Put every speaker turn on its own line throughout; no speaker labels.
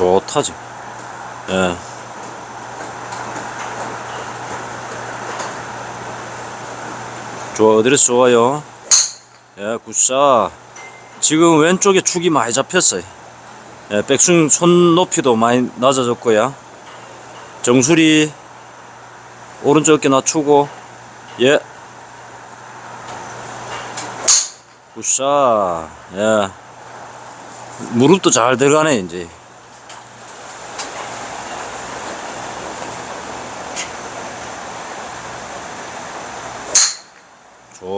좋다 지금. 예. 좋아 어드레스 좋아요. 예, 굿샷. 지금 왼쪽에 축이 많이 잡혔어요. 예, 백스윙 손 높이도 많이 낮아졌고요. 정수리 오른쪽 어깨 낮추고 예. 굿샷. 예. 무릎도 잘 들어가네 이제.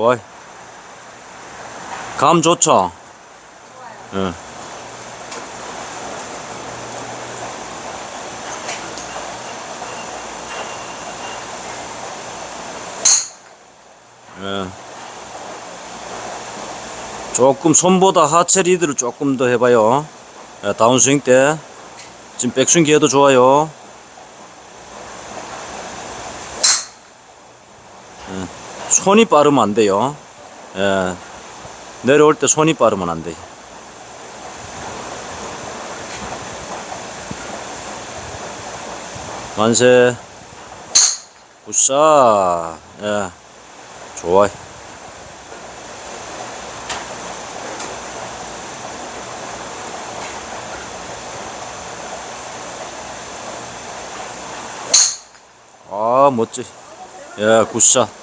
좋아. 감 좋죠? 예. 예. 조금 손보다 하체 리드를 조금 더 해봐요. 예, 다운스윙 때. 지금 백스윙 기회도 좋아요. 손이 빠르면 안 돼요. 예, 내려올 때 손이 빠르면 안 돼. 만세. 굿샷. 예, 좋아. 아, 멋지. 예, 굿샷.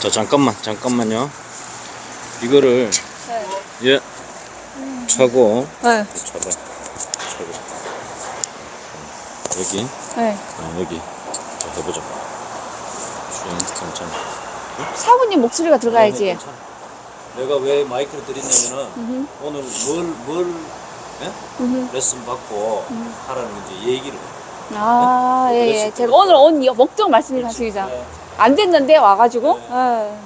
자, 잠깐만, 잠깐만요. 이거를,
네.
예, 차고,
네.
차봐. 차고. 여기.
네.
아, 여기 자, 해보자 수영 괜찮아
사부님 목소리가
네,
들어가야지.
괜찮아. 내가 왜 마이크를 드렸냐면은
음흠.
오늘 뭘, 뭘 예?
음흠.
레슨 받고 하라는 이제 얘기를
아,
네?
예, 예. 제가
때.
오늘 온 이- 목적 말씀을 하시기죠.
네,
안 됐는데 와가지고.
네.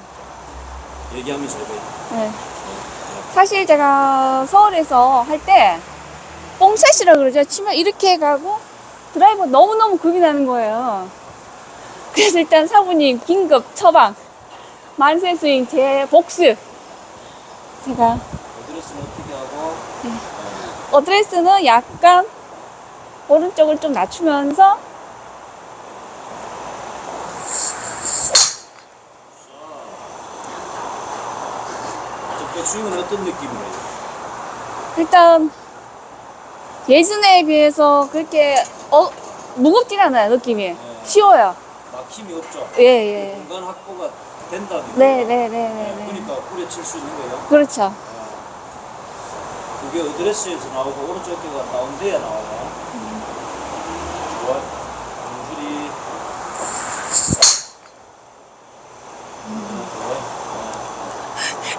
예.
얘기하면 잘 돼.
예. 사실 제가 서울에서 할 때 뽕샷이라 그러죠. 치면 이렇게 가고 드라이버 너무너무 겁이 나는 거예요. 그래서 일단 사부님 긴급 처방. 만세 스윙 제 복수. 제가
어드레스는 어떻게 하고?
어드레스는 약간 오른쪽을 좀 낮추면서
저 백스윙은 어떤 느낌이에요?
일단 예전에 비해서 그렇게 어, 무겁진 않아요 느낌이. 쉬워요.
막 힘이 없죠?
예예
공간 확보가 된다는 거예요.
네네 네 네
그러니까 뿌려 칠 수 있는 거예요.
그렇죠
그게 어드레스에서 나오고 오른쪽 어깨가 다운돼야 나와요. 좋아. 음.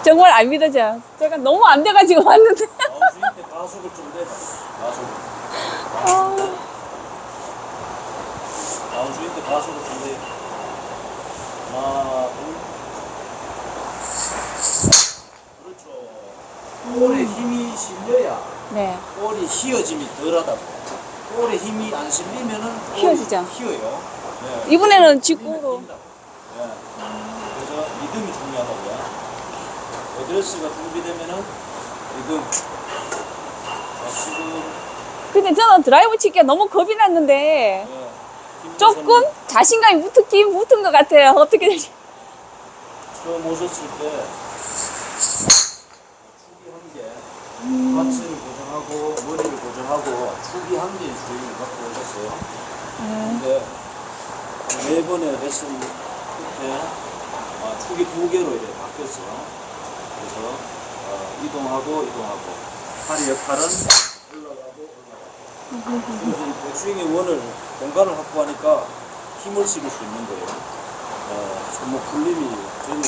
정말 안 믿어져요 제가 너무 안 돼가지고 왔는데
다운스윙 때 가속을 좀 내봐. 가속.
아,
가속을 좀 내. 하나, 둘. 그렇죠. 볼에 힘이 실려야
네
볼이 휘어짐이 덜하다고. 볼에 힘이 안 실리면은 볼이
휘어지죠.
휘어요. 네.
이번에는 직구로.
네. 그래서 리듬이 중요하다고요. 어드레스가 준비되면은 리듬. 자, 지금
근데 저는 드라이브 치기가 너무 겁이 났는데
네.
조금 자신감이 붙긴 붙은 것 같아요 어떻게 될지
처음 오셨을 때 축이 한 개, 하체를 고정하고 머리를 고정하고 축이 한 개의 주인을 갖고 오셨어요. 근데 네 번의 레슨 끝에 아, 축이 두 개로 이렇게 바뀌었어요. 그래서 어, 이동하고 이동하고 팔의 역할은 올라가고 올라가고 그래서 이 백스윙의 원을 공간을 확보하니까 힘을 실을 수 있는 거예요. 어, 손목 풀림이 우리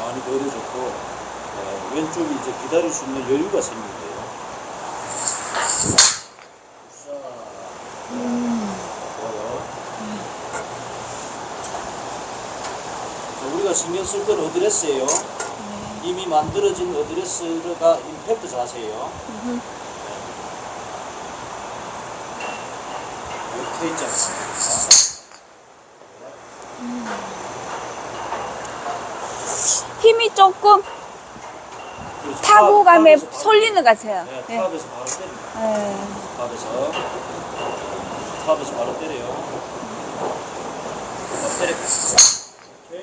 많이 덜해졌고 어, 왼쪽이 이제 기다릴 수 있는 여유가 생긴 거예요. 자, 좋아요. 자, 우리가 신경 쓸 건 어드레스예요. 이미 만들어진 어드레스가 임팩트 자세예요. 네. 이렇게 있지 않습니까?
힘이 조금
그래서
타고
탑-
가면 솔리는 것 같아요.
네,
네.
탑에서 바로 때립니다.
네.
탑에서 탑에서 바로 때려요. 자, 때려. 오케이.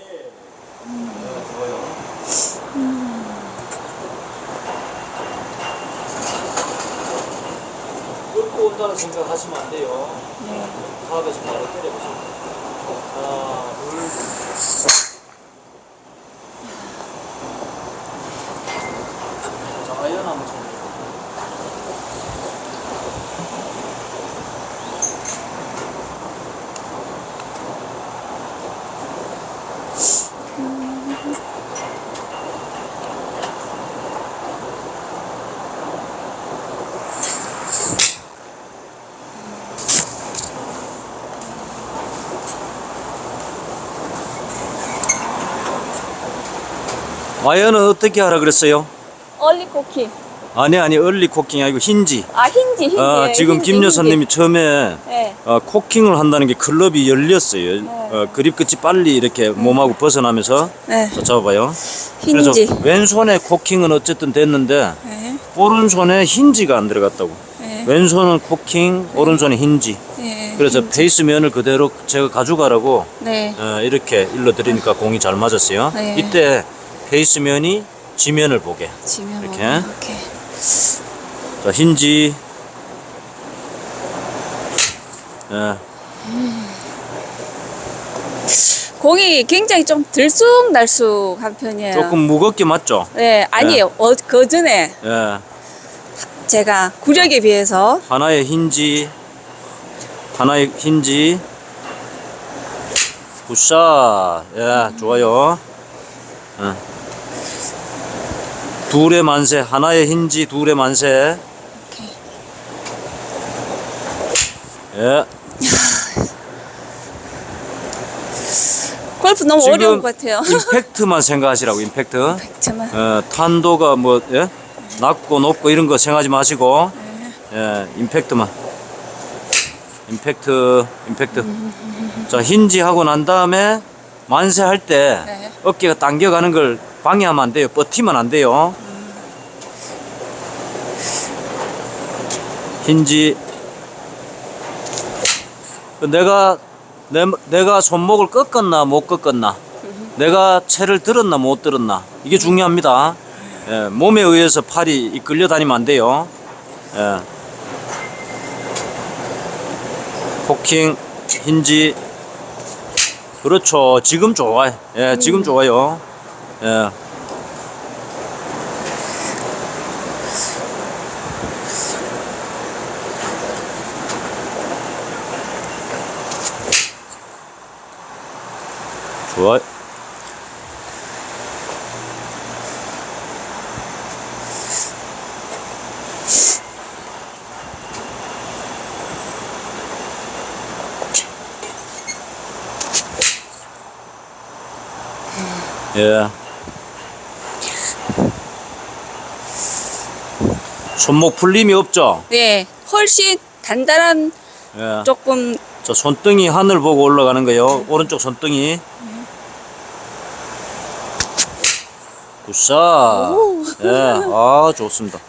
네, 좋아요. 온다는 생각하시면 안 돼요.
네.
탑에서 바로 때려보세요. 하나, 둘. 자, 아이언은 어떻게 하라 그랬어요?
얼리 코킹.
아니 아니 얼리 코킹이 아니고 힌지.
아 힌지 힌지.
어, 지금
힌지,
김
힌지.
여사님이 처음에
네.
어, 코킹을 한다는 게 클럽이 열렸어요.
네.
어, 그립 끝이 빨리 이렇게 몸하고 벗어나면서
네.
자, 잡아봐요. 그래서
힌지.
왼손에 코킹은 어쨌든 됐는데
네.
오른손에 힌지가 안 들어갔다고.
네.
왼손은 코킹, 오른손에 힌지.
네.
그래서 페이스 면을 그대로 제가 가져가라고
네.
어, 이렇게 일러 드리니까 공이 잘 맞았어요.
네.
이때 페이스면이 지면을 보게.
지면
이렇게.
이렇게.
자, 힌지. 예,
공이 굉장히 좀 들쑥날쑥한 편이에요.
조금 무겁게 맞죠?
네, 아니에요. 어, 그 전에
예.
제가 구력에 비해서
하나의 힌지, 하나의 힌지. 굿샷. 예, 좋아요. 예. 둘의 만세, 하나의 힌지, 둘의 만세.
이렇게.
예.
골프 너무
지금
어려운 것 같아요.
임팩트만 생각하시라고, 임팩트.
정말.
어, 탄도가 뭐, 예? 낮고 높고 이런 거 생각하지 마시고, 예, 임팩트만. 임팩트, 임팩트. 자, 힌지 하고 난 다음에 만세 할 때
네.
어깨가 당겨가는 걸 방해하면 안 돼요. 버티면 안 돼요. 힌지. 그 내가, 내, 내가 손목을 꺾었나 못 꺾었나. 내가 채를 들었나 못 들었나. 이게 중요합니다. 예, 몸에 의해서 팔이 이끌려 다니면 안 돼요. 예. 포킹, 힌지. 그렇죠. 지금 좋아요. 예, 지금 좋아요. 예. 좋아요. 예. 손목 풀림이 없죠?
네, 훨씬 단단한
예.
조금
자, 손등이 하늘 보고 올라가는 거예요. 오른쪽 손등이. 굿샷.
오.
예, 아, 좋습니다.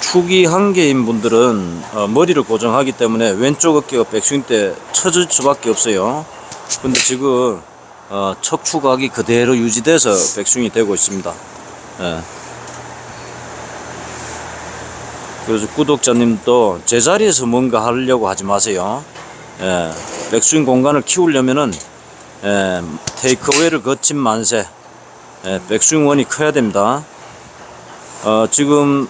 축이 한 개인 분들은 어, 머리를 고정하기 때문에 왼쪽 어깨가 백스윙 때 처질 수밖에 없어요. 근데 지금 어, 척추각이 그대로 유지돼서 백스윙이 되고 있습니다. 예. 그래서 구독자님도 제자리에서 뭔가 하려고 하지 마세요. 예, 백스윙 공간을 키우려면은 예, 테이크어웨이를 거친 만세, 예, 백스윙 원이 커야 됩니다. 어, 지금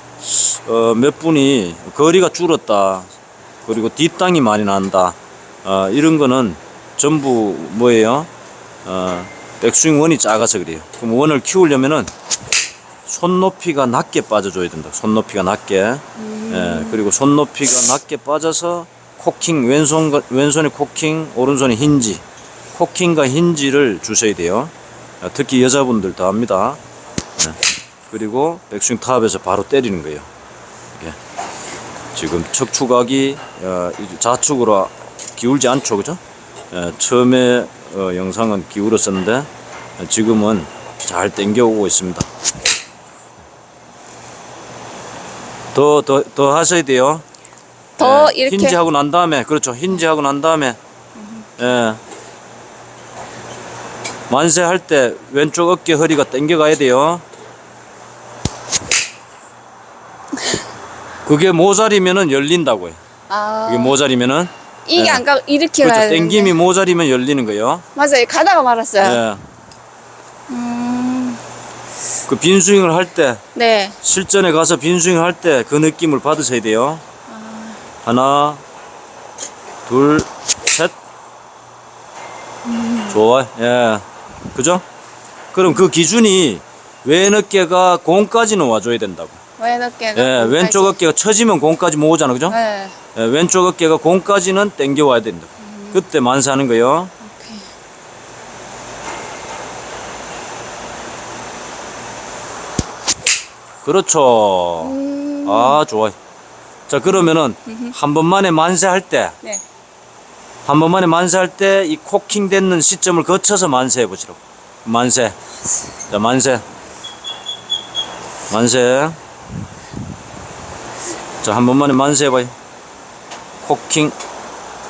어, 몇 분이 거리가 줄었다. 그리고 뒷땅이 많이 난다. 어, 이런 거는 전부 뭐예요? 어, 백스윙 원이 작아서 그래요. 그럼 원을 키우려면은 손 높이가 낮게 빠져줘야 된다. 손 높이가 낮게. 예, 그리고 손 높이가 낮게 빠져서 코킹 왼손 왼손에 코킹 오른손에 힌지 코킹과 힌지를 주셔야 돼요. 아, 특히 여자분들 다 합니다. 네. 그리고 백스윙 탑에서 바로 때리는 거예요. 이게. 지금 척추각이 어, 좌측으로 기울지 않죠, 그죠? 예, 처음에 어, 영상은 기울었었는데 어, 지금은 잘 당겨오고 있습니다. 더, 더, 더 하셔야 돼요.
더
예,
이렇게
힌지하고 난 다음에 그렇죠 힌지하고 난 다음에 예 만세 할 때 왼쪽 어깨 허리가 당겨 가야 돼요. 그게 모자리면은 열린다고요.
아,
그게 모자리면은?
이게
예.
안 가고 이렇게
그렇죠.
가야 되는데.
당김이 모자리면 열리는 거예요.
맞아요. 가다가 말았어요.
예.
음,
그 빈스윙을 할 때
네.
실전에 가서 빈스윙 할 때 그 느낌을 받으셔야 돼요. 하나 둘셋. 좋아 예 그죠 그럼 그 기준이 왼 어깨가 공까지는 와줘야 된다고
왼 어깨가.
예 왼쪽 어깨가 처지면 공까지 못 오잖아 그죠
네.
예, 왼쪽 어깨가 공까지는 당겨 와야 된다 그때 만세하는 거예요
오케이.
그렇죠
음,
아 좋아 자 그러면은 한 번만에 만세할 때
네.
한 번만에 만세할 때 이 코킹 되는 시점을 거쳐서 만세해 보시라고. 만세. 자, 만세. 만세. 자, 한 번만에 만세 해 봐요. 코킹.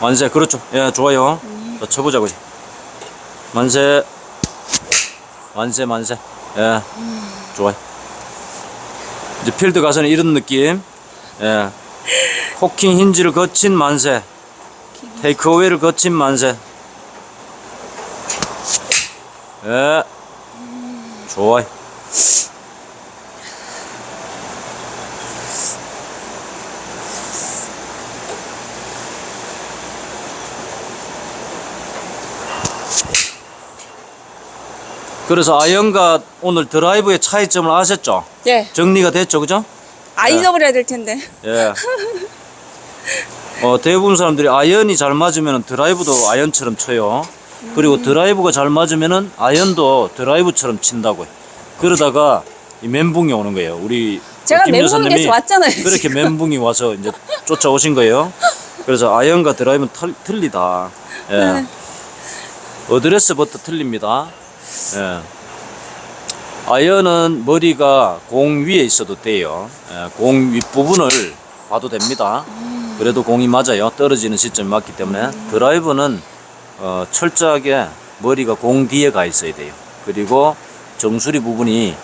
만세. 그렇죠. 예, 좋아요. 자, 쳐보자고요. 만세. 만세, 만세. 예, 좋아요. 이제 필드 가서는 이런 느낌. 예. 코킹 힌지를 거친 만세. 테이크어웨이를 거친 만세. 예. 좋아. 그래서 아이언과 오늘 드라이브의 차이점을 아셨죠?
네.
정리가 됐죠, 그죠?
아 잊어버려야 될 텐데.
예. 어, 대부분 사람들이 아이언이 잘 맞으면 드라이브도 아이언처럼 쳐요. 그리고 드라이브가 잘 맞으면은 아이언도 드라이브처럼 친다고요. 그러다가 이 멘붕이 오는 거예요. 우리
제가
김
멘붕에서
여사님이
왔잖아요.
그렇게 멘붕이 와서 이제 쫓아오신 거예요. 그래서 아이언과 드라이브는 틀, 틀리다. 예.
네.
어드레스부터 틀립니다. 예. 아이언은 머리가 공 위에 있어도 돼요. 예, 공 윗부분을 봐도 됩니다. 그래도 공이 맞아요. 떨어지는 시점이 맞기 때문에. 드라이브는 어, 철저하게 머리가 공 뒤에 가 있어야 돼요. 그리고 정수리 부분이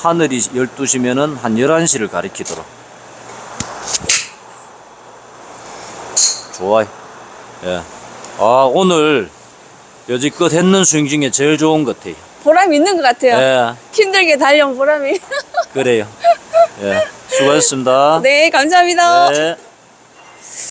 하늘이 12시면은 한 11시를 가리키도록. 좋아요. 예. 아, 오늘 여지껏 했는 스윙 중에 제일 좋은 것 같아요.
보람 있는 것 같아요.
예,
힘들게 달려온 보람이.
그래요. 예, 수고하셨습니다.
네, 감사합니다.
네.